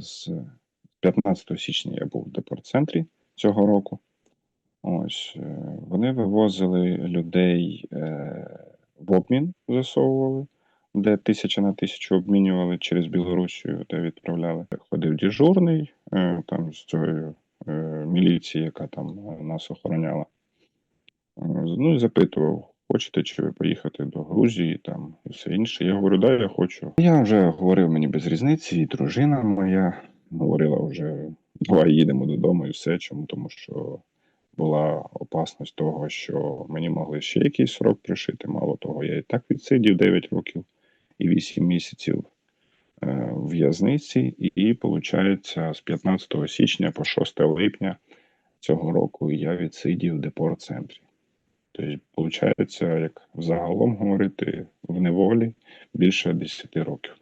з 15 січня я був в депорт-центрі цього року. Ось е, вони вивозили людей е, в обмін, засовували, де тисяча на тисячу обмінювали через Білорусію, де відправляли. Ходив дежурний е, там з цієї е, міліції, яка там нас охороняла. Ну і запитував, хочете чи ви поїхати до Грузії там все інше. Я говорю, да, я хочу. Я вже говорив мені без різниці, і дружина моя говорила вже, давай їдемо додому і все. Чому? Тому що була опасність того, що мені могли ще якийсь срок пришити. Мало того, я і так відсидів 9 років і 8 місяців е, в в'язниці, і, виходить, з 15 січня по 6 липня цього року я відсидів в депорт-центрі. Тобто, виходить, як загалом говорити, в неволі більше 10 років.